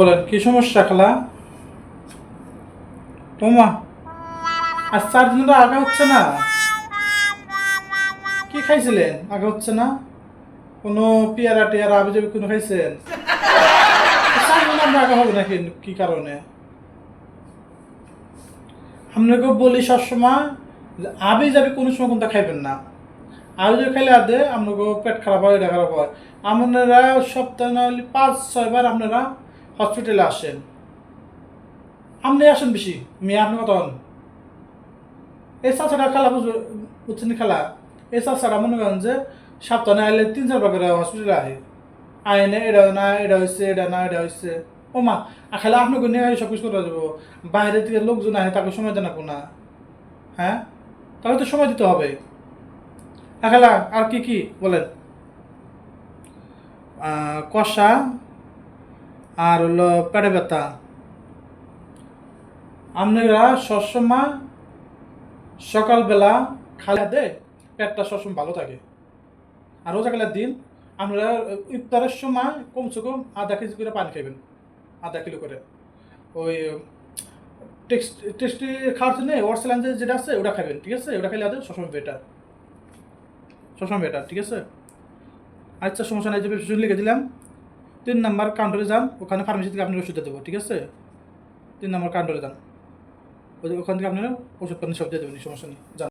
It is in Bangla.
বলেন, কি সমস্যা খালা? তোমা, আর চার দিন তো আগা হচ্ছে না? কি খাইছিলেন? আগা হচ্ছে না? কোনো পেয়ারা টেয়ারা কোনো খাইছেন? হবে নাকি? কি কারণে? আপনাকে বলি সবসময় আবি যাবি কোনো সময় কোনটা খাইবেন না। আবি যাবি খাইলে আদে আপনাকে পেট খারাপ হয় এটা খারাপ হয়। আপনারা সপ্তাহে নাহলে পাঁচ ছয়বার আপনারা হসপিটালে আসেন। আপনি আসেন বেশি, মেয়ে আপনি কত হন এই চাষাটা খেলা বুঝবে বুঝছেন খেলা? এই চাষাটা মনে করেন যে সাতটা সপ্তাহে আইলে তিন চারবার করে হসপিটালে আহে। আইনে এটা না এটা হয়েছে এটা না এটা হয়েছে ও মা খেলা আপনাকে নিয়ে সব কিছু করে দেবো বাইরে থেকে লোকজন আহে, তাকে সময় দেন না। হ্যাঁ? তাহলে তো সময় দিতে হবে। খেলা, আর কি কি বলেন? কষা আর হলো পেটে ব্যথা। আপনারা সবসময় সকালবেলা খালি দে পেটটা সবসময় ভালো থাকে। আর রোজাকালের দিন আপনারা ইফতারের সময় কমসে কম আধা কেজি করে পানি খাবেন আধা কিলো করে। ওই টেস্টি খাওয়ার জন্য ওয়ার্সেলান যেটা আছে ওটা খাবেন ঠিক আছে? ওটা খাইলে আদে সবসময় বেটার সবসময় বেটার ঠিক আছে? আচ্ছা সমস্যা নাই, যে লিখে দিলাম। তিন নাম্বার কাউন্টারে যান, ওখানে ফার্মেসি থেকে আপনার ওষুধ দেবো, ঠিক আছে? তিন নাম্বার কাউন্টারে যান। ওখান থেকে আপনারা ওষুধ পানি সব দিয়ে দেবেন সমস্যা নেই। যান।